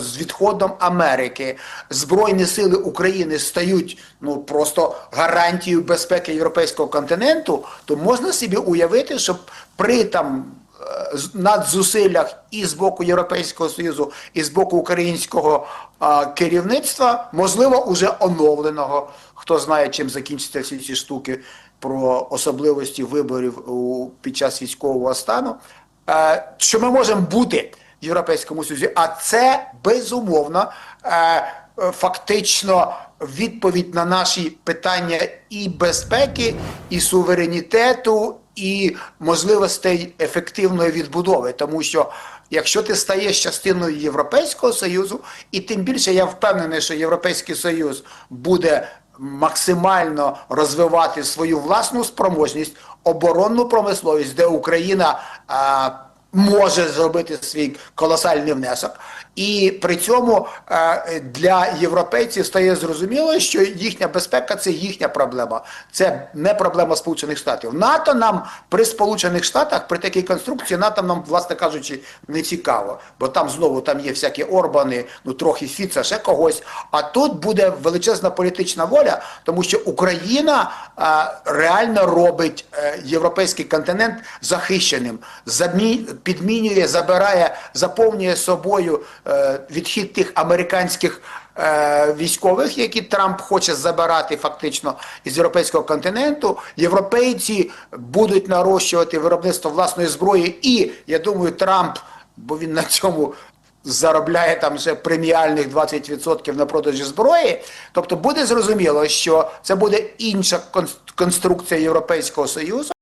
з відходом Америки. Збройні сили України стають ну просто гарантією безпеки європейського континенту, то можна собі уявити, що при там е, надзусиллях і з боку Європейського Союзу, і з боку українського а, керівництва, можливо, уже оновленого. Хто знає, чим закінчаться всі ці штуки про особливості виборів у, під час військового стану, е, що ми можемо бути Європейському Союзі, а це безумовно е, е, фактично відповідь на наші питання і безпеки, і суверенітету, і можливостей ефективної відбудови, тому що якщо ти стаєш частиною Європейського Союзу, і тим більше я впевнений, що Європейський Союз буде максимально розвивати свою власну спроможність, оборонну промисловість, де Україна а, може зробити свій колосальний внесок. І при цьому е, для європейців стає зрозуміло, що їхня безпека це їхня проблема. Це не проблема Сполучених Штатів. НАТО нам при Сполучених Штатах при такій конструкції НАТО нам, власне кажучи, не цікаво, бо там знову там є всякі Орбани, ну трохи Фіца, ще когось. А тут буде величезна політична воля, тому що Україна е, реально робить е, європейський континент захищеним, підмінює, забирає, заповнює собою відхід тих американських е, військових, які Трамп хоче забирати фактично із європейського континенту. Європейці будуть нарощувати виробництво власної зброї, і я думаю, Трамп, бо він на цьому. Заробляє там вже преміальних 20% на продажі зброї, тобто буде зрозуміло, що це буде інша конструкція Європейського Союзу.